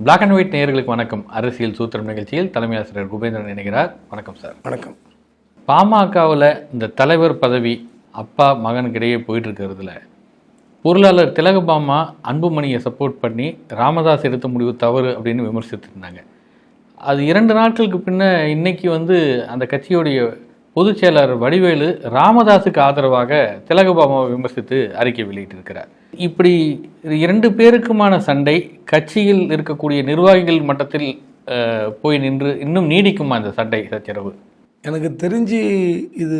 Black and white நேயர்களுக்கு வணக்கம். அரசியல் சூத்திரம் நிகழ்ச்சியில் தலைமை ஆசிரியர் குபேந்திரன் இணைகிறார். வணக்கம் சார். வணக்கம். பாமகவில் இந்த தலைவர் பதவி அப்பா மகனுக்கு இடையே போயிட்டு இருக்கிறதுல பொருளாளர் திலகபாமா அன்புமணியை சப்போர்ட் பண்ணி ராமதாஸ் எடுத்த முடிவு தவறு அப்படின்னு விமர்சித்து இருந்தாங்க அது இரண்டு நாட்களுக்கு பின்ன இன்னைக்கு வந்து அந்த கட்சியுடைய பொதுச் செயலர் வடிவேலு ராமதாஸுக்கு ஆதரவாக திலகபாமாவை விமர்சித்து அறிக்கை வெளியிட்டிருக்கிறார். இப்படி இரண்டு பேருக்குமான சண்டை கட்சியில் இருக்கக்கூடிய நிர்வாகிகள் மட்டத்தில் போய் நின்று இன்னும் நீடிக்குமா அந்த சண்டை சச்சரவு? எனக்கு தெரிஞ்சு இது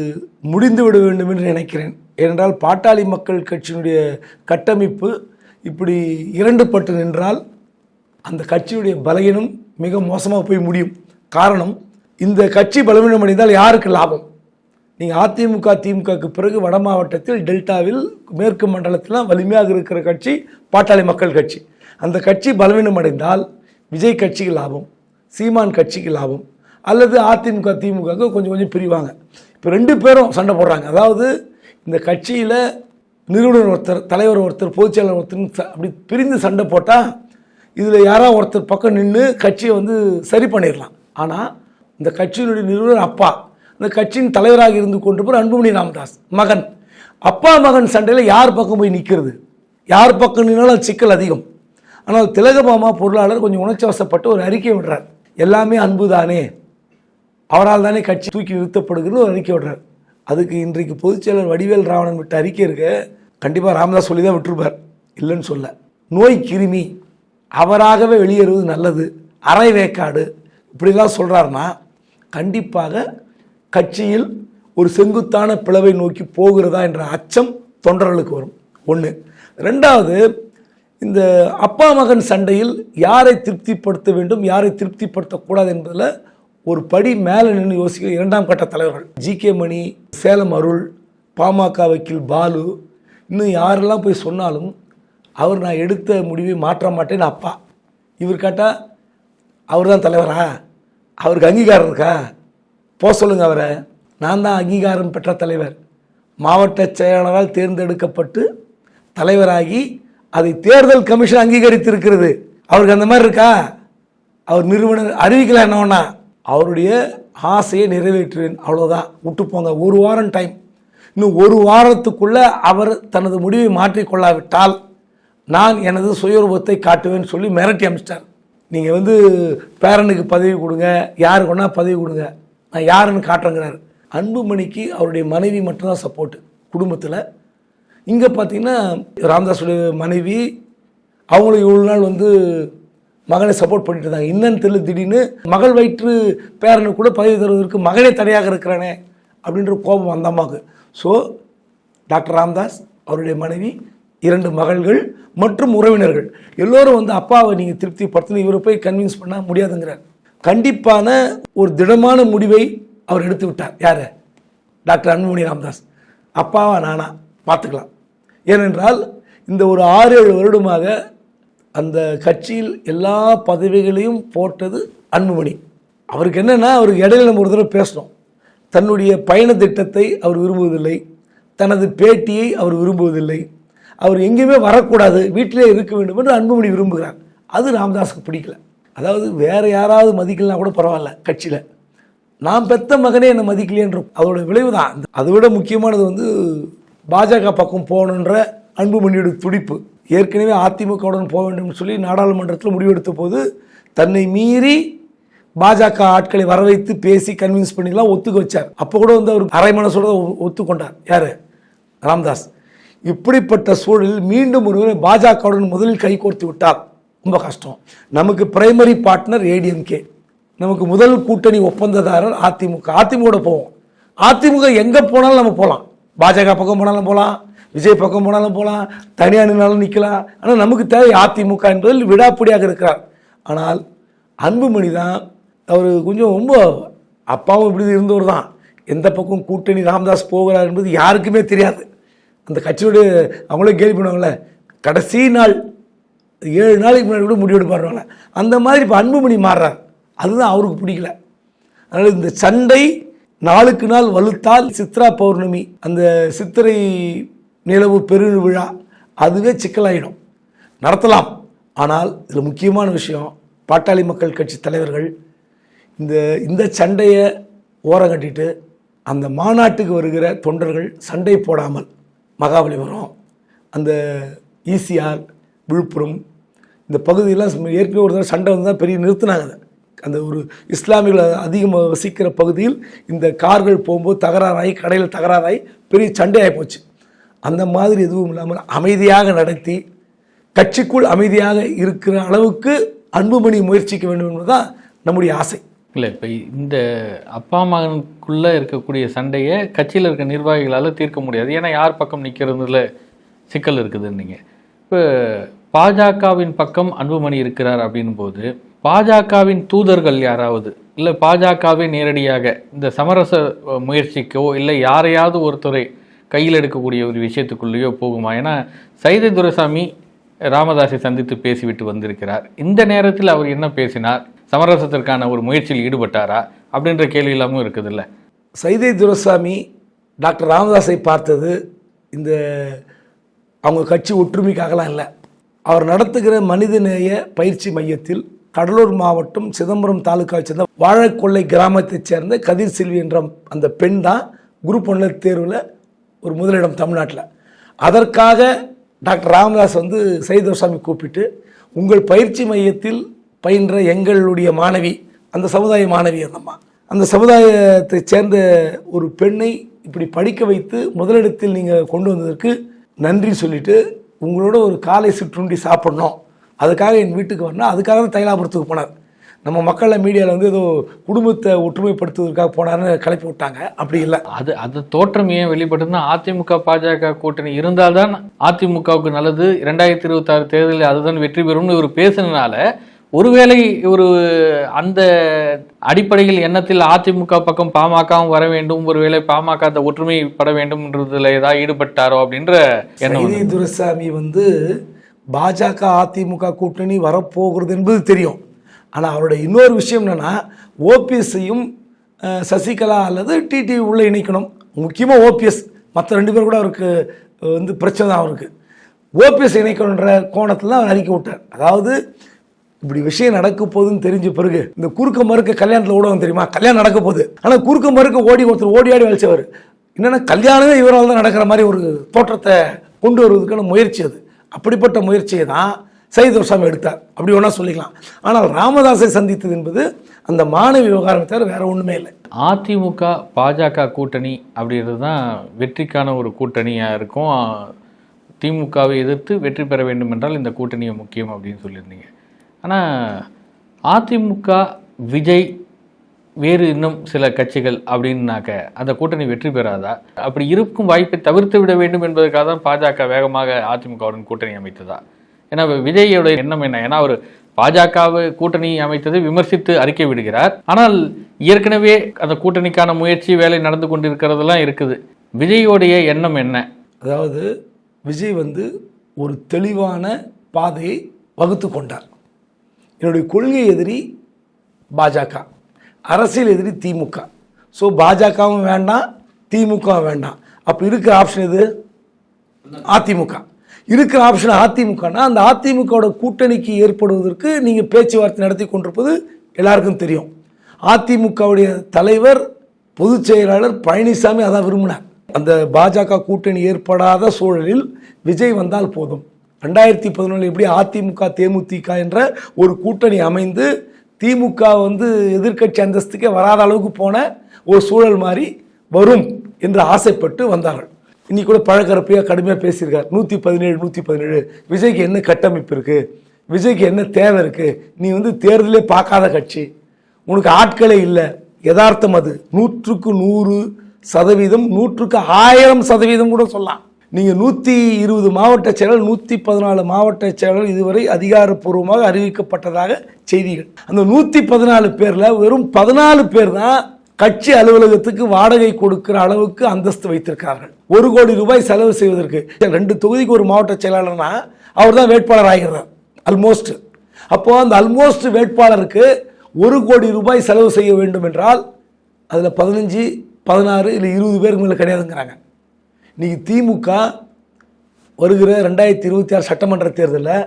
முடிந்து விட வேண்டும் என்று நினைக்கிறேன். ஏனென்றால் பாட்டாளி மக்கள் கட்சியினுடைய கட்டமைப்பு இப்படி இரண்டு பட்டு நின்றால் அந்த கட்சியுடைய பலகீனம் மிக மோசமாக போய் முடியும். காரணம் இந்த கட்சி பலவீனம் அடைந்தால் யாருக்கு லாபம்? நீங்கள் அதிமுக திமுகவுக்கு பிறகு வட மாவட்டத்தில் டெல்டாவில் மேற்கு மண்டலத்தில் வலிமையாக இருக்கிற கட்சி பாட்டாளி மக்கள் கட்சி. அந்த கட்சி பலவீனம் அடைந்தால் விஜய் கட்சிக்கு லாபம் சீமான் கட்சிக்கு லாபம் அல்லது அதிமுக திமுகவுக்கு கொஞ்சம் கொஞ்சம் பிரிவாங்க. இப்போ ரெண்டு பேரும் சண்டை போடுறாங்க. அதாவது இந்த கட்சியில் நிறுவனர் ஒருத்தர் தலைவர் ஒருத்தர் பொதுச்செயலர் ஒருத்தர் ச- அப்படி பிரிந்து சண்டை போட்டால் இதில் யாராவது ஒருத்தர் பக்கம் நின்று கட்சியை வந்து சரி பண்ணிடலாம் ஆனால் இந்த கட்சியினுடைய நிறுவனர் அப்பா இந்த கட்சியின் தலைவராக இருந்து கொண்டிருப்பவர் அன்புமணி ராமதாஸ். மகன். அப்பா மகன் சண்டையில் யார் பக்கம் போய் நிற்கிறது யார் பக்கம் நின்னாலும் சிக்கல் அதிகம். ஆனால் திலகபாமா பொருளாளர் கொஞ்சம் உணர்ச்சி வசப்பட்டு ஒரு அறிக்கை விடுறார். எல்லாமே அன்பு தானே அவரால் தானே கட்சி தூக்கி நிறுத்தப்படுகிறது ஒரு அறிக்கை விடுறார். அதுக்கு இன்றைக்கு பொதுச்செயலர் வடிவேல் ராவணன் விட்ட அறிக்கை இருக்க கண்டிப்பாக ராமதாஸ் சொல்லி தான் விட்டுருப்பார். இல்லைன்னு சொல்ல. நோய் கிருமி அவராகவே வெளியேறுவது நல்லது. அரை வேக்காடு. இப்படிலாம் சொல்கிறாருன்னா கண்டிப்பாக கட்சியில் ஒரு செங்குத்தான பிளவை நோக்கி போகிறதா என்ற அச்சம் தொண்டர்களுக்கு வரும். ஒன்று ரெண்டாவது இந்த அப்பா மகன் சண்டையில் யாரை திருப்திப்படுத்த வேண்டும் யாரை திருப்திப்படுத்தக்கூடாது என்பதில் ஒரு படி மேலே நின்று யோசிக்க இரண்டாம் கட்ட தலைவர்கள். ஜி கே மணி சேலம் அருள் பாமக வக்கீல் பாலு இன்னும் யாரெல்லாம் போய் சொன்னாலும் அவர் நான் எடுத்த முடிவை மாற்ற மாட்டேன்னு அப்பா. இவர் கேட்டால் அவர் தான் தலைவரா? அவருக்கு அங்கீகாரம் இருக்கா? போக சொல்லுங்கள் அவரை. நான் தான் அங்கீகாரம் பெற்ற தலைவர். மாவட்ட செயலாளரால் தேர்ந்தெடுக்கப்பட்டு தலைவராகி அதை தேர்தல் கமிஷன் அங்கீகரித்திருக்கிறது. அவருக்கு அந்த மாதிரி இருக்கா? அவர் நிறுவனர் அறிவிக்கல என்னன்னா அவருடைய ஆசையை நிறைவேற்றுவேன். அவ்வளோதான் விட்டு போங்க ஒரு வாரம் டைம் இன்னும் ஒரு வாரத்துக்குள்ளே அவர் தனது முடிவை மாற்றிக்கொள்ளாவிட்டால் நான் எனது சுயரூபத்தை காட்டுவேன்னு சொல்லி மிரட்டி அமிச்சிட்டார். நீங்கள் வந்து பேரனுக்கு பதவி கொடுங்க. யாருக்கு வேணா பதவி கொடுங்க. நான் யாருன்னு காட்டுறேங்கிறார். அன்புமணிக்கு அவருடைய மனைவி மட்டும்தான் சப்போர்ட்டு குடும்பத்தில். இங்கே பார்த்தீங்கன்னா ராம்தாஸுடைய மனைவி அவங்களும் இவ்வளோ நாள் வந்து மகனை சப்போர்ட் பண்ணிட்டு இருந்தாங்க. என்னன்னு தெரியல திடீர்னு மகள் வயிற்று பேரனு கூட பதவி தருவதற்கு மகனே தடையாக இருக்கிறானே அப்படின்ற கோபம் அந்த அம்மாவுக்கு. ஸோ டாக்டர் ராம்தாஸ் அவருடைய மனைவி இரண்டு மகள்கள் மற்றும் உறவினர்கள். எல்லோரும் வந்து அப்பாவை நீங்கள் திருப்திப்படுத்தணும். இவரை போய் கன்வின்ஸ் பண்ண முடியாதுங்கிறார். கண்டிப்பான ஒரு திடமான முடிவை அவர் எடுத்து விட்டார். யார்? டாக்டர் அன்புமணி ராமதாஸ். அப்பாவா நானா? பார்த்துக்கலாம். ஏனென்றால் இந்த ஒரு ஆறு ஏழு வருடமாக அந்த கட்சியில் எல்லா பதவிகளையும் போட்டது அன்புமணி. அவருக்கு என்னென்னா அவருக்கு இடையில நம்ம ஒரு தடவை பேசணும் தன்னுடைய பயண திட்டத்தை அவர் விரும்புவதில்லை. தனது பேட்டியை அவர் விரும்புவதில்லை. அவர் எங்கேயுமே வரக்கூடாது. வீட்டிலே இருக்க வேண்டும் என்று அன்புமணி விரும்புகிறார். அது ராமதாஸுக்கு பிடிக்கல. அதாவது வேறு யாராவது மதிக்கலனா கூட பரவாயில்ல கட்சியில். நான் பெத்த மகனே என்னை மதிக்கலையன்ற அதோட விளைவு தான். அதை விட முக்கியமானது வந்து பாஜக பக்கம் போகணுன்ற அன்புமணியோட துடிப்பு. ஏற்கனவே அதிமுகவுடன் போக வேண்டும்னு சொல்லி நாடாளுமன்றத்தில் முடிவெடுத்த போது தன்னை மீறி பாஜக ஆட்களை வர வைத்து பேசி கன்வின்ஸ் பண்ணிலாம் ஒத்துக்க வச்சார். அப்போ கூட வந்து அவர் அரை மனசோட ஒ- ஒத்துக்கொண்டார். யார்? ராம்தாஸ். இப்படிப்பட்ட சூழலில் மீண்டும் ஒருவரை பாஜகவுடன் முதலில் கைகோர்த்து விட்டார். ரொம்ப கஷ்டம். நமக்கு பிரைமரி பார்ட்னர் ஏடிஎம்கே நமக்கு முதல் கூட்டணி ஒப்பந்ததாரர் அதிமுக. அதிமுக போவோம். அதிமுக எங்கே போனாலும் நம்ம போகலாம் பாஜக பக்கம் போனாலும் போகலாம் விஜய் பக்கம் போனாலும் போகலாம் தனியாக நின்னாலும் நிற்கலாம் ஆனால் நமக்கு தேவை அதிமுக என்பதில் விடாப்பிடியாக இருக்கிறார். ஆனால் அன்புமணி தான் அவர் கொஞ்சம் ரொம்ப அப்பாவும் இப்படி இருந்தவர் தான். எந்த பக்கம் கூட்டணி ராமதாஸ் போகிறார் என்பது யாருக்குமே தெரியாது. அந்த கட்சியோட அவங்களே கேள்வி பண்ணுவாங்களே கடைசி நாள் ஏழு நாளைக்கு முன்னாடி கூட முடிவெடுப்பாருவாங்க அந்த மாதிரி இப்போ அன்புமணி மாறுறார். அதுதான் அவருக்கு பிடிக்கல. அதனால் இந்த சண்டை நாளுக்கு நாள் வலுத்தால் சித்ரா பௌர்ணமி அந்த சித்திரை நிலவு பெரு விழா அதுவே சிக்கலாயிடும். நடத்தலாம். ஆனால் இதில் முக்கியமான விஷயம் பாட்டாளி மக்கள் கட்சி தலைவர்கள் இந்த இந்த சண்டையை ஓரம் கட்டிட்டு அந்த மாநாட்டுக்கு வருகிற தொண்டர்கள் சண்டை போடாமல் மகாபலிபுரம் அந்த ஈசிஆர் விழுப்புரம் இந்த பகுதியெல்லாம் சும்மா ஏற்கனவே ஒரு தடவை சண்டை வந்து தான் பெரிய நிறுத்தினாங்க அதை. அந்த ஒரு இஸ்லாமியர்கள் அதிகமாக வசிக்கிற பகுதியில் இந்த கார்கள் போகும்போது தகராறாகி கடையில் தகராறாகி பெரிய சண்டையாகி போச்சு. அந்த மாதிரி எதுவும் இல்லாமல் அமைதியாக நடத்தி கட்சிக்குள் அமைதியாக இருக்கிற அளவுக்கு அன்புமணி முயற்சிக்க வேண்டும் என்பதுதான் நம்முடைய ஆசை. இல்லை இப்போ இந்த அப்பா மகனுக்குள்ளே இருக்கக்கூடிய சண்டையை கட்சியில் இருக்க நிர்வாகிகளால் தீர்க்க முடியாது. ஏன்னா யார் பக்கம் நிற்கிறதுல சிக்கல் இருக்குதுன்னீங்க இப்போ பாஜகவின் பக்கம் அன்புமணி இருக்கிறார் அப்படின்னும் போது பாஜகவின் தூதர்கள் யாராவது இல்லை பாஜகவே நேரடியாக இந்த சமரச முயற்சிக்கோ இல்லை யாரையாவது ஒருத்தரை கையில் எடுக்கக்கூடிய ஒரு விஷயத்துக்குள்ளேயோ போகுமா? ஏன்னா சைதை துரைசாமி ராமதாஸை சந்தித்து பேசிவிட்டு வந்திருக்கிறார். இந்த நேரத்தில் அவர் என்ன பேசினார்? சமரசத்திற்கான ஒரு முயற்சியில் ஈடுபட்டாரா? அப்படின்ற கேள்வி இல்லாமல் இருக்குதுல்ல. சைதை துரசாமி டாக்டர் ராமதாஸை பார்த்தது இந்த அவங்க கட்சி ஒற்றுமைக்காகலாம் இல்லை. அவர் நடத்துகிற மனிதநேய பயிற்சி மையத்தில் கடலூர் மாவட்டம் சிதம்பரம் தாலுக்காவை சேர்ந்த வாழைக்கொள்ளை கிராமத்தைச் சேர்ந்த கதிர் செல்வி என்ற அந்த பெண் தான் குரூப் ஒன்றில் தேர்வில் ஒரு முதலிடம் தமிழ்நாட்டில். அதற்காக டாக்டர் ராமதாஸ் வந்து சைதோசாமி கூப்பிட்டு உங்கள் பயிற்சி மையத்தில் பயின்ற எங்களுடைய மாணவி அந்த சமுதாய மாணவி அந்தம்மா. அந்த சமுதாயத்தை சேர்ந்த ஒரு பெண்ணை இப்படி படிக்க வைத்து முதலிடத்தில் நீங்கள் கொண்டு வந்ததற்கு நன்றி சொல்லிட்டு உங்களோட ஒரு காலை சிற்றுண்டி சாப்பிட்ணும். அதுக்காக என் வீட்டுக்கு வரணும் அதுக்காக தான் தைலாபுரத்துக்கு போனார். நம்ம மக்களில் மீடியாவில் வந்து ஏதோ குடும்பத்தை ஒற்றுமைப்படுத்துவதற்காக போனார்னு கிளப்பி விட்டாங்க. அப்படி இல்லை. அது அது தோற்றம் ஏன் வெளிப்பட்டதுன்னா அதிமுக பாஜக கூட்டணி இருந்தால்தான் அதிமுகவுக்கு நல்லது. ரெண்டாயிரத்தி இருபத்தாறு தேர்தலில் அதுதான் வெற்றி பெறும்னு இவர் பேசினால ஒருவேளை ஒரு அந்த அடிப்படையில் எண்ணத்தில் அதிமுக பக்கம் பாமகவும் வர வேண்டும் ஒருவேளை பாமக அந்த ஒற்றுமைப்பட வேண்டும்ன்றதுல ஏதாவது ஈடுபட்டாரோ அப்படின்ற எண்ணம் துரைசாமி வந்து பாஜக அதிமுக கூட்டணி வரப்போகிறது என்பது தெரியும். ஆனால் அவருடைய இன்னொரு விஷயம் என்னன்னா ஓபிஎஸ்ஸையும் சசிகலா அல்லது டிடிவி உள்ள இணைக்கணும். முக்கியமாக ஓபிஎஸ். மற்ற ரெண்டு பேர் கூட அவருக்கு வந்து பிரச்சனை தான் அவருக்கு. ஓபிஎஸ் இணைக்கணுன்ற கோணத்தில் தான் அவர் அறிக்கை விட்டார். அதாவது இப்படி விஷயம் நடக்க போகுதுன்னு தெரிஞ்ச பிறகு இந்த குறுக்க மறுக்க கல்யாணத்தில் ஓடுவாங்க தெரியுமா? கல்யாணம் நடக்க போகுது. ஆனால் குறுக்க மறுக்க ஓடி ஒருத்தர் ஓடி ஆடி வலிச்சவர் என்னென்னா கல்யாணமே இவரால் தான் நடக்கிற மாதிரி ஒரு தோற்றத்தை கொண்டு வருவதற்கான முயற்சி அது. அப்படிப்பட்ட முயற்சியை தான் சைதோசாமி எடுத்தார். அப்படி ஒன்றா சொல்லிக்கலாம். ஆனால் ராமதாஸை சந்தித்தது என்பது அந்த மாணவி விவகாரம் தவிர வேற ஒன்றுமே இல்லை. அதிமுக பாஜக கூட்டணி அப்படின்றது தான் வெற்றிக்கான ஒரு கூட்டணியாக இருக்கும். திமுகவை எதிர்த்து வெற்றி பெற வேண்டும் என்றால் இந்த கூட்டணியை முக்கியம் அப்படின்னு சொல்லியிருந்தீங்க. ஆனால் அதிமுக விஜய் வேறு இன்னும் சில கட்சிகள் அப்படின்னாக்க அந்த கூட்டணி வெற்றி பெறாதா? அப்படி இருக்கும் வாய்ப்பை தவிர்த்து விட வேண்டும் என்பதற்காக தான் பாஜக வேகமாக அதிமுகவுடன் கூட்டணி அமைத்ததா? ஏன்னா விஜயோட எண்ணம் என்ன? ஏன்னா அவர் பாஜகவை கூட்டணி அமைத்தது விமர்சித்து அறிக்கை விடுகிறார். ஆனால் ஏற்கனவே அந்த கூட்டணிக்கான முயற்சி வேலை நடந்து கொண்டிருக்கிறதெல்லாம் இருக்குது. விஜயோடைய எண்ணம் என்ன? அதாவது விஜய் வந்து ஒரு தெளிவான பாதையை வகுத்து கொண்டார். என்னுடைய கொள்கை எதிரி பாஜக. அரசியல் எதிரி திமுக. ஸோ பாஜகவும் வேண்டாம் திமுகவும் வேண்டாம். அப்போ இருக்கிற ஆப்ஷன் எது? அதிமுக. இருக்கிற ஆப்ஷன் அதிமுகனா அந்த அதிமுகவோட கூட்டணிக்கு ஏற்படுவதற்கு நீங்கள் பேச்சுவார்த்தை நடத்தி கொண்டிருப்பது எல்லாருக்கும் தெரியும். அதிமுகவுடைய தலைவர் பொதுச் செயலாளர் பழனிசாமி அதான் விரும்பினார். அந்த பாஜக கூட்டணி ஏற்படாத சூழலில் விஜய் வந்தால் போதும். ரெண்டாயிரத்தி பதினொன்றில் எப்படி அதிமுக தேமுதிக என்ற ஒரு கூட்டணி அமைந்து திமுக வந்து எதிர்க்கட்சி அந்தஸ்துக்கே வராத அளவுக்கு போன ஒரு சூழல் மாதிரி வரும் என்று ஆசைப்பட்டு வந்தார்கள். இன்னைக்கு கூட பழக்கரப்பையாக கடுமையாக பேசியிருக்கார். நூற்றி பதினேழு நூற்றி பதினேழு. விஜய்க்கு என்ன கட்டமைப்பு இருக்குது விஜய்க்கு என்ன தேவை இருக்குது நீ வந்து தேர்தலே பார்க்காத கட்சி. உனக்கு ஆட்களே இல்லை. யதார்த்தம் அது. நூற்றுக்கு நூறு சதவீதம் நூற்றுக்கு ஆயிரம் சதவீதம் கூட சொல்லலாம். நீங்கள் நூற்றி இருபது மாவட்ட செயலர் நூற்றி பதினாலு மாவட்ட செயலர் இதுவரை அதிகாரப்பூர்வமாக அறிவிக்கப்பட்டதாக செய்திகள். அந்த நூற்றி பதினாலு பேரில் வெறும் பதினாலு பேர் தான் கட்சி அலுவலகத்துக்கு வாடகை கொடுக்கிற அளவுக்கு அந்தஸ்து வைத்திருக்கிறார்கள். ஒரு கோடி ரூபாய் செலவு செய்வதற்கு. ரெண்டு தொகுதிக்கு ஒரு மாவட்ட செயலாளர்னா அவர் தான் வேட்பாளர் ஆகிறார் அல்மோஸ்ட் அப்போ அந்த அல்மோஸ்ட் வேட்பாளருக்கு ஒரு கோடி ரூபாய் செலவு செய்ய வேண்டும் என்றால் அதில் பதினஞ்சு பதினாறு இல்லை இருபது பேருக்கு மேலே கிடையாதுங்கிறாங்க. இன்றைக்கி திமுக வருகிற ரெண்டாயிரத்தி இருபத்தி ஆறு சட்டமன்ற தேர்தலில்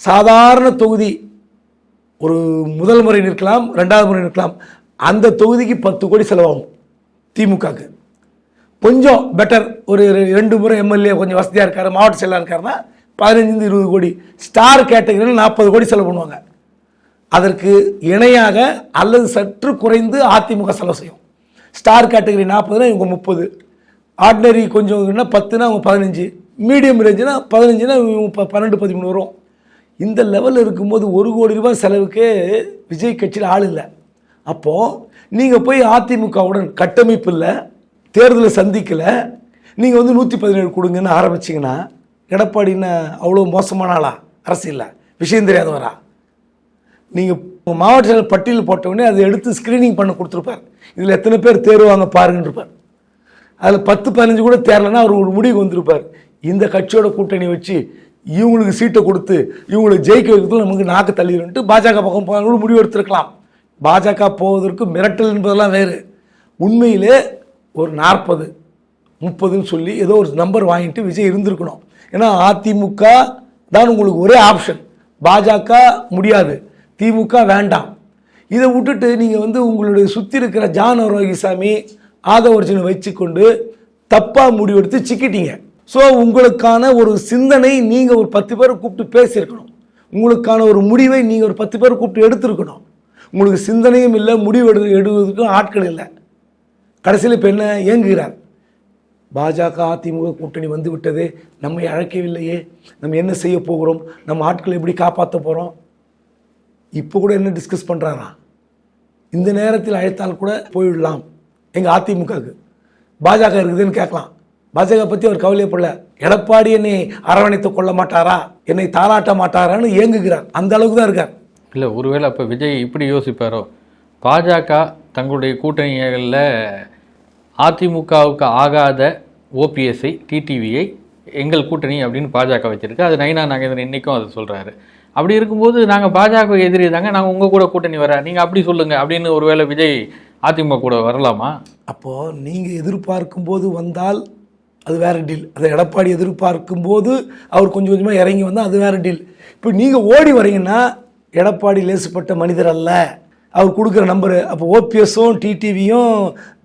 சாதாரண தொகுதி ஒரு முதல் முறை நிற்கலாம் ரெண்டாவது முறை நிற்கலாம். அந்த தொகுதிக்கு பத்து கோடி செலவாகும் திமுகக்கு. கொஞ்சம் பெட்டர் ஒரு ரெண்டு முறை எம்எல்ஏ கொஞ்சம் வசதியாக இருக்காரு மாவட்ட செயலாக இருக்காருன்னா பதினஞ்சு இருபது கோடி. ஸ்டார் கேட்டகரியில் நாற்பது கோடி செலவு பண்ணுவாங்க. அதற்கு இணையாக அல்லது சற்று குறைந்து அதிமுக செலவு செய்யும். ஸ்டார் கேட்டகரி நாற்பதுனா இவங்க முப்பது. ஆர்டினரி கொஞ்சம்னா பத்துனா அவங்க பதினஞ்சு. மீடியம் ரேஞ்சுனா பதினஞ்சுனா இவங்க ப- பன்னெண்டு பதிமூணு வரும். இந்த லெவலில் இருக்கும்போது ஒரு கோடி ரூபாய் செலவுக்கே விஜய் கட்சியில் ஆள் இல்லை. அப்போது நீங்கள் போய் அதிமுகவுடன் கட்டமைப்பு இல்லை தேர்தலை சந்திக்கலை நீங்கள் வந்து நூற்றி பதினேழு கொடுங்கன்னு ஆரம்பிச்சிங்கன்னா எடப்பாடின்னா அவ்வளோ மோசமான ஆளா? அரசியலில். விஷயம் தெரியாதவரா? நீங்கள் மாவட்ட பட்டியல் போட்டவுடனே அதை எடுத்து ஸ்க்ரீனிங் பண்ண கொடுத்துருப்பார். இதில் எத்தனை பேர் தேர்வாங்க பாருங்கன்னு இருப்பார் அதில் பத்து பதினஞ்சு கூட தேரலன்னா அவர் ஒரு முடிவுக்கு வந்திருப்பார். இந்த கட்சியோட கூட்டணி வச்சு இவங்களுக்கு சீட்டை கொடுத்து இவங்களுக்கு ஜெயிக்க வைக்கிறதுல நமக்கு நாக்கு தள்ளிடுன்ட்டு பாஜக பக்கம் போகணும் முடிவு எடுத்திருக்கலாம். பாஜக போவதற்கு மிரட்டல் என்பதெல்லாம் வேறு. உண்மையிலே ஒரு நாற்பது முப்பதுன்னு சொல்லி ஏதோ ஒரு நம்பர் வாங்கிட்டு விஜய் இருந்திருக்கணும். ஏன்னா அதிமுக தான் உங்களுக்கு ஒரே ஆப்ஷன் பாஜக முடியாது. திமுக வேண்டாம். இதை விட்டுட்டு நீங்கள் வந்து உங்களுடைய சுற்றி இருக்கிற ஜான் ஆரோக்கியசாமி ஆக ஆதவர்ஜனை வச்சுக்கொண்டு தப்பாக முடிவெடுத்து சிக்கிட்டீங்க. ஸோ உங்களுக்கான ஒரு சிந்தனை நீங்கள் ஒரு பத்து பேரை கூப்பிட்டு பேசியிருக்கணும். உங்களுக்கான ஒரு முடிவை நீங்கள் ஒரு பத்து பேரை கூப்பிட்டு எடுத்திருக்கணும். உங்களுக்கு சிந்தனையும் இல்லை முடிவு எடு எடுவதற்கும் ஆட்கள் இல்லை. கடைசியில் இப்போ என்ன இயங்குகிறார்? பாஜக அதிமுக கூட்டணி வந்து விட்டது. நம்மை அழைக்கவில்லையே. நம்ம என்ன செய்ய போகிறோம்? நம்ம ஆட்களை எப்படி காப்பாற்ற போகிறோம் இப்போ கூட என்ன டிஸ்கஸ் பண்ணுறாரா இந்த நேரத்தில் அழைத்தால் கூட போயிடலாம். எங்கள் அதிமுகவுக்கு. பாஜக இருக்குதுன்னு கேட்கலாம். பாஜக பற்றி அவர் கவலையப்படல எடப்பாடி என்னை அரவணைத்து கொள்ள மாட்டாரா? என்னை தாளாட்ட மாட்டாரான்னு ஏங்குகிறார். அந்த அளவுக்கு தான் இருக்கார். இல்லை ஒருவேளை அப்போ விஜய் இப்படி யோசிப்பாரோ? பாஜக தங்களுடைய கூட்டணிகளில் அதிமுகவுக்கு ஆகாத ஓபிஎஸ்ஐ டிடிவியை எங்கள் கூட்டணி அப்படின்னு பாஜக வச்சுருக்கு. அது நைனா நாகேந்திரன் இன்னைக்கும் அதை சொல்கிறாரு அப்படி இருக்கும்போது நாங்கள் பாஜக எதிரி தாங்க. நாங்கள் உங்கள் கூட கூட்டணி வர? நீங்கள் அப்படி சொல்லுங்கள் அப்படின்னு ஒருவேளை விஜய் அதிமுக கூட வரலாமா? அப்போது நீங்கள் எதிர்பார்க்கும் போது வந்தால் அது வேறு டீல் அதை எடப்பாடி எதிர்பார்க்கும் போது அவர் கொஞ்சம் கொஞ்சமாக இறங்கி வந்தால் அது வேறு டீல் இப்போ நீங்கள் ஓடி வரீங்கன்னா எடப்பாடி லேசுப்பட்ட மனிதர் அல்ல. அவர் கொடுக்குற நம்பரு அப்போ ஓபிஎஸும் டிடிவியும்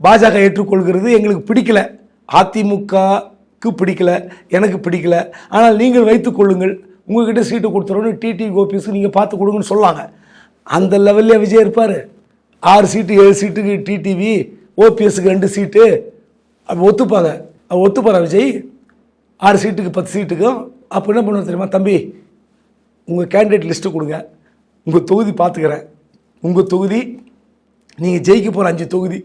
பாஜக ஏற்றுக்கொள்கிறது எங்களுக்கு பிடிக்கல. அதிமுகக்கு பிடிக்கல எனக்கு பிடிக்கல. ஆனால் நீங்கள் வைத்துக் கொள்ளுங்கள் உங்ககிட்ட சீட்டு கொடுத்துறோன்னு டிடி ஓபிஎஸ்க்கு நீங்கள் பார்த்து கொடுங்கன்னு சொல்லாங்க. அந்த லெவல்லே விஜய் இருப்பார். ஆறு சீட்டு ஏழு சீட்டுக்கு டிடிவி ஓபிஎஸ்க்கு ரெண்டு சீட்டு அப்போ ஒத்துப்பாங்க. அவர் ஒத்துப்பாரா விஜய்? ஆறு சீட்டுக்கு பத்து சீட்டுக்கும் அப்போ என்ன பண்ணுவோம் தெரியுமா? தம்பி உங்கள் கேண்டிடேட் லிஸ்ட்டு கொடுங்க. உங்கள் தொகுதி பார்த்துக்கிறேன் உங்கள் தொகுதி நீங்கள் ஜெயிக்க போகிற அஞ்சு தொகுதி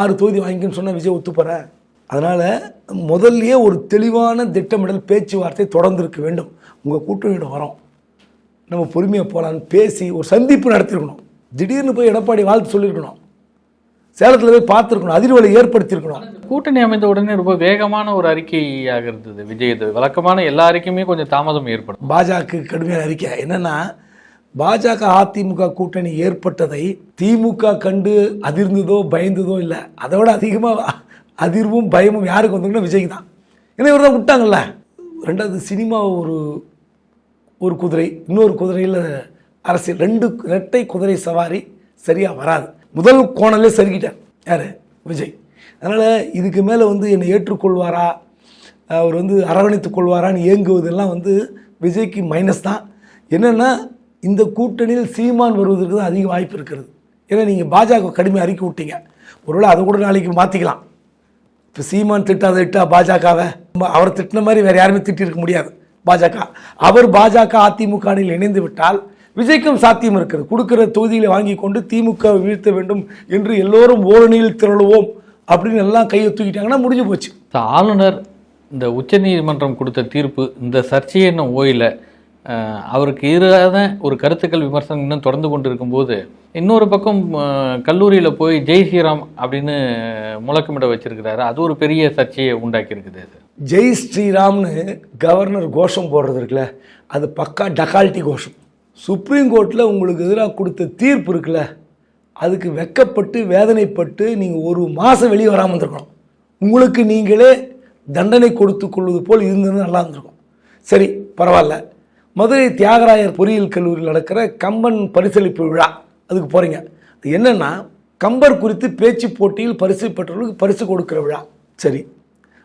ஆறு தொகுதி வாங்கிக்கன்னு சொன்னால் விஜய் ஒத்துப்பாரா? அதனால் முதல்லையே ஒரு தெளிவான திட்டமிடல் பேச்சுவார்த்தை தொடர்ந்து இருக்க வேண்டும். உங்கள் கூட்டணியோட வரோம். நம்ம பொறுமையாக போகலான்னு பேசி ஒரு சந்திப்பு நடத்திருக்கணும். திடீர்னு போய் எடப்பாடி வாழ்த்து சொல்லியிருக்கணும். சேலத்தில் போய் பார்த்துருக்கணும் அதிர்வலை ஏற்படுத்தியிருக்கணும். கூட்டணி அமைந்த உடனே ரொம்ப வேகமான ஒரு அறிக்கையாக இருந்தது விஜய். இது வழக்கமான எல்லா அறிக்கையுமே கொஞ்சம் தாமதம் ஏற்படும். பாஜக கடுமையான அறிக்கை. என்னன்னா பாஜக அதிமுக கூட்டணி ஏற்பட்டதை திமுக கண்டு அதிர்ந்ததோ பயந்ததோ இல்லை. அதை விட அதிகமாக அதிர்வும் பயமும் யாருக்கு வந்ததுன்னா விஜய்க்கு தான். ஏன்னா இவர் தான் விட்டாங்கல்ல. ரெண்டாவது சினிமா ஒரு ஒரு குதிரை இன்னொரு குதிரையில் அரசியல் ரெண்டு இரட்டை குதிரை சவாரி சரியாக வராது. முதல் கோணலே சரிக்கிட்டார் யார்? விஜய். அதனால் இதுக்கு மேலே வந்து என்னை ஏற்றுக்கொள்வாரா? அவர் வந்து அரவணைத்துக் கொள்வாரான்னு ஏங்குவதெல்லாம் வந்து விஜய்க்கு மைனஸ் தான். என்னென்னா இந்த கூட்டணியில் சீமான் வருவதற்கு தான் அதிக வாய்ப்பு இருக்கிறது. ஏன்னா நீங்கள் பாஜக கடுமையாக அறிக்கை விட்டீங்க. ஒருவேளை அதை கூட நாளைக்கு மாற்றிக்கலாம் இப்போ சீமான் திட்டாத திட்டா பாஜகவை? அவர் திட்டின மாதிரி வேறு யாருமே திட்டிருக்க முடியாது. பாஜக. அவர் பாஜக அதிமுக அணியில் இணைந்து விட்டால் விஜய்க்கும் சாத்தியம் இருக்கிறது. கொடுக்கிற தொகுதிகளை வாங்கி கொண்டு திமுக வீழ்த்த வேண்டும் என்று எல்லோரும் ஓரணியில் திரளுவோம் அப்படின்னு எல்லாம் கையை தூக்கிட்டாங்கன்னா முடிஞ்சு போச்சு. ஆளுநர் இந்த உச்சநீதிமன்றம் கொடுத்த தீர்ப்பு இந்த சர்ச்சையை இன்னும் ஓயில. அவருக்கு எதிரான ஒரு கருத்துக்கள் விமர்சனம் இன்னும் தொடர்ந்து கொண்டு இருக்கும்போது இன்னொரு பக்கம் கல்லூரியில் போய் ஜெய் ஸ்ரீராம் அப்படின்னு முழக்கமிட வச்சிருக்கிறாரு. அது ஒரு பெரிய சர்ச்சையை உண்டாக்கி இருக்குது அது. ஜெய் ஸ்ரீராம்னு கவர்னர் கோஷம் போடுறது இருக்குல்ல அது பக்கா டகால்ட்டி கோஷம். சுப்ரீம் கோர்ட்டில் உங்களுக்கு எதிராக கொடுத்த தீர்ப்பு இருக்குல்ல? அதுக்கு வெக்கப்பட்டு வேதனைப்பட்டு நீங்கள் ஒரு மாதம் வெளியே வராமல் இருந்திருக்கணும். உங்களுக்கு நீங்களே தண்டனை கொடுத்து கொள்வது போல் இருந்தது நல்லா இருந்திருக்கும். சரி பரவாயில்ல. மதுரை தியாகராயர் பொறியியல் கல்லூரியில் நடக்கிற கம்பன் பரிசளிப்பு விழா. அதுக்கு போகிறீங்க அது என்னென்னா கம்பர் குறித்து பேச்சு போட்டியில் பரிசு பெற்றவர்களுக்கு பரிசு கொடுக்குற விழா. சரி.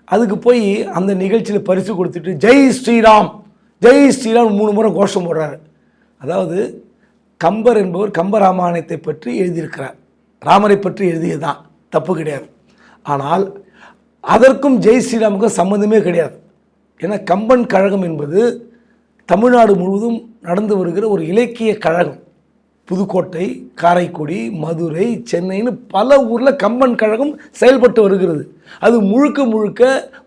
அதுக்கு போய் அந்த நிகழ்ச்சியில் பரிசு கொடுத்துட்டு ஜெய் ஸ்ரீராம்! ஜெய் ஸ்ரீராம் மூணு முறை கோஷம் போடுறாரு. அதாவது கம்பர் என்பவர் கம்பராமாயணத்தை பற்றி எழுதியிருக்கிறார். ராமரை பற்றி எழுதியதுதான். தப்பு கிடையாது. ஆனால் அதற்கும் ஜெய் ஸ்ரீராமுக்கும் சம்மந்தமே கிடையாது. ஏன்னா கம்பன் கழகம் என்பது தமிழ்நாடு முழுவதும் நடந்து வருகிற ஒரு இலக்கிய கழகம். புதுக்கோட்டை காரைக்குடி மதுரை சென்னைன்னு பல ஊரில் கம்பன் கழகம் செயல்பட்டு வருகிறது. அது முழுக்க முழுக்க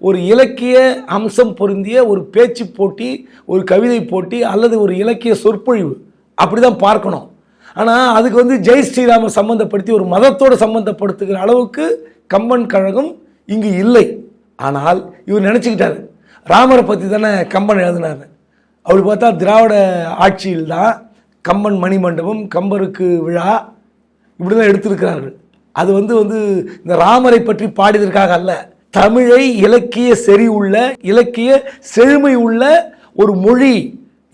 ஒரு இலக்கிய அம்சம் பொருந்திய ஒரு பேச்சு போட்டி ஒரு கவிதை போட்டி அல்லது ஒரு இலக்கிய சொற்பொழிவு. அப்படி தான் பார்க்கணும். ஆனால் அதுக்கு வந்து ஜெய் ஸ்ரீராம சம்மந்தப்படுத்தி ஒரு மதத்தோடு சம்மந்தப்படுத்துகிற அளவுக்கு கம்பன் கழகம் இங்கு இல்லை. ஆனால் இவர் நினச்சிக்கிட்டாரு. ராமரை பற்றி தானே கம்பன் எழுதினார். அப்படி பார்த்தா திராவிட ஆட்சியில் தான் கம்பன் மணிமண்டபம் கம்பருக்கு விழா இப்படி தான் எடுத்திருக்கிறார்கள். அது வந்து வந்து இந்த ராமரை பற்றி பாடியதற்காக அல்ல. தமிழை இலக்கிய செறி உள்ள இலக்கிய செழுமை உள்ள ஒரு மொழி.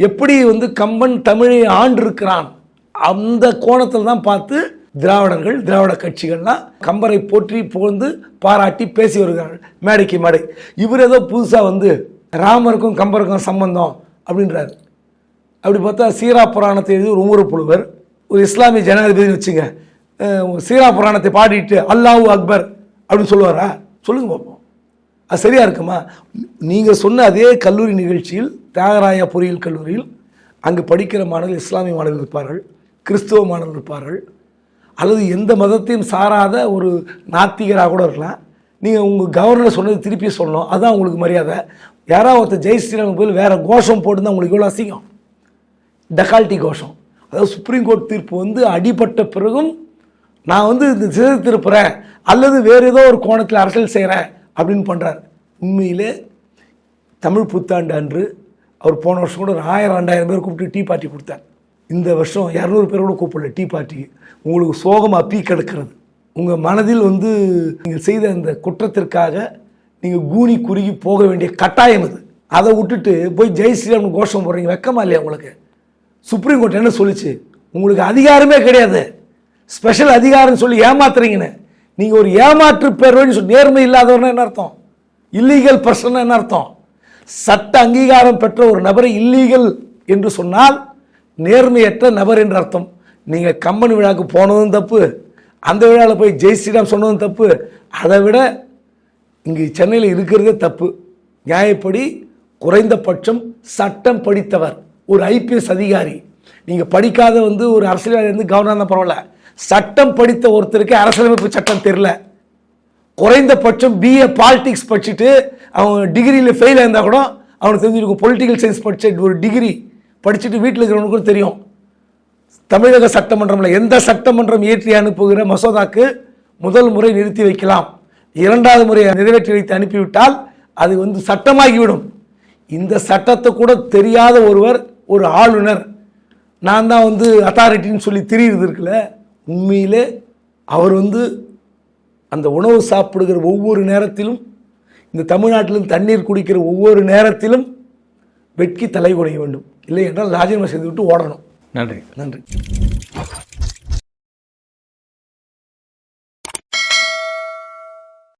எப்படி வந்து கம்பன் தமிழை ஆண்டிருக்கிறான்? அந்த கோணத்தில் தான் பார்த்து திராவிடர்கள் திராவிட கட்சிகள்லாம் கம்பரை போற்றி புகழ்ந்து பாராட்டி பேசி வருகிறார்கள். மேடைக்கு மேடை. இவர் ஏதோ புதுசாக வந்து ராமருக்கும் கம்பருக்கும் சம்பந்தம் அப்படின்றாரு. அப்படி பார்த்தா சீரா புராணத்தை எழுதி ஒரு உமர் புலவர் ஒரு இஸ்லாமிய ஜனாதிபதினு வச்சுங்க. சீரா புராணத்தை பாடிட்டு அல்லாஹூ அக்பர் அப்படின்னு சொல்லுவாரா? சொல்லுங்க பார்ப்போம் அது சரியாக இருக்குமா? நீங்கள் சொன்ன அதே கல்லூரி நிகழ்ச்சியில் தியாகராய பொறியியல் கல்லூரியில் அங்கு படிக்கிற மாணவர்கள் இஸ்லாமிய மாணவர்கள் இருப்பார்கள் கிறிஸ்துவ மாணவர்கள் இருப்பார்கள் அல்லது எந்த மதத்தையும் சாராத ஒரு நாத்திகராக கூட இருக்கலாம். நீங்கள் உங்கள் கவர்னர் சொன்னது திருப்பி சொல்லணும். அதுதான் உங்களுக்கு மரியாதை. யாராவது ஒருத்தர் ஜெய் ஸ்ரீராம் போய் வேறு கோஷம் போட்டுருந்தா உங்களுக்கு இவ்வளோ அசிங்கம்? டெகால்டி கோஷம். அதாவது சுப்ரீம் கோர்ட் தீர்ப்பு வந்து அடிபட்ட பிறகும் நான் வந்து இந்த சிறை திருப்புறேன் அல்லது வேறு ஏதோ ஒரு கோணத்தில் அரசியல் செய்கிறேன் அப்படின்னு பண்ணுறார் உண்மையிலே தமிழ் புத்தாண்டு அன்று அவர் போன வருஷம் கூட ஒரு ஆயிரம் ரெண்டாயிரம் பேர் கூப்பிட்டு டீ பார்ட்டி கொடுத்தார். இந்த வருஷம் இரநூறு பேர் கூட கூப்பிடல டீ பார்ட்டிக்கு உங்களுக்கு சோகம் பீ கிடக்கிறது. உங்கள் மனதில் வந்து நீங்கள் செய்த அந்த குற்றத்திற்காக நீங்கள் கூனி குறுகி போக வேண்டிய கட்டாயம் அது. அதை விட்டுட்டு போய் ஜெய் ஸ்ரீராம் கோஷம் போடுறீங்க வெக்கமா இல்லையா உங்களுக்கு? சுப்ரீம் கோர்ட் என்ன சொல்லிச்சு? உங்களுக்கு அதிகாரமே கிடையாது. ஸ்பெஷல் அதிகாரம் சொல்லி ஏமாத்துறீங்கன்னு. நீங்கள் ஒரு ஏமாற்று பேர்வழின்னு சொல்லி நேர்மை இல்லாதவர்னா என்ன அர்த்தம்? இல்லீகல் பர்சன் என்ன அர்த்தம்? சட்ட அங்கீகாரம் பெற்ற ஒரு நபரை இல்லீகல் என்று சொன்னால் நேர்மையற்ற நபர் என்று அர்த்தம். நீங்கள் கம்பெனி விழாவுக்கு போனதும் தப்பு. அந்த விழாவில் போய் ஜெய் ஸ்ரீராம் சொன்னதும் தப்பு. அதை விட இங்கே சென்னையில் இருக்கிறதே தப்பு. நியாயப்படி குறைந்தபட்சம் சட்டம் படித்தவர். ஒரு ஐபிஎஸ் அதிகாரி. நீங்கள் படிக்காத வந்து ஒரு அரசியல்வாதி வந்து கவர்னர் தான் பரவாயில்ல. சட்டம் படித்த ஒருத்தருக்கு அரசியலமைப்பு சட்டம் தெரில குறைந்தபட்சம் பிஏ பாலிடிக்ஸ் படிச்சுட்டு அவன் டிகிரியில் ஃபெயில் இருந்தால் கூட அவனுக்கு தெரிஞ்சிருக்கும் பொலிட்டிக்கல் சயின்ஸ் படித்த ஒரு டிகிரி படிச்சுட்டு வீட்டில் இருக்கிறவனுக்கும் தெரியும். தமிழக சட்டமன்றம்ல எந்த சட்டமன்றம் இயற்றி அனுப்புகிற மசோதாக்கு முதல் முறை நிறுத்தி வைக்கலாம். இரண்டாவது முறை நிறைவேற்றி வைத்து அனுப்பிவிட்டால் அது வந்து சட்டமாகிவிடும். இந்த சட்டத்தை கூட தெரியாத ஒருவர் ஒரு ஆளுநர். நான் தான் வந்து அத்தாரிட்டின்னு சொல்லி திரியுறது இருக்குல்ல. உண்மையிலே அவர் வந்து அந்த உணவு சாப்பிடுகிற ஒவ்வொரு நேரத்திலும் இந்த தமிழ்நாட்டிலும் தண்ணீர் குடிக்கிற ஒவ்வொரு நேரத்திலும் வெட்கி தலை குனிய வேண்டும். இல்லை என்றால் ராஜினாமா செய்து விட்டு ஓடணும். நன்றி. நன்றி.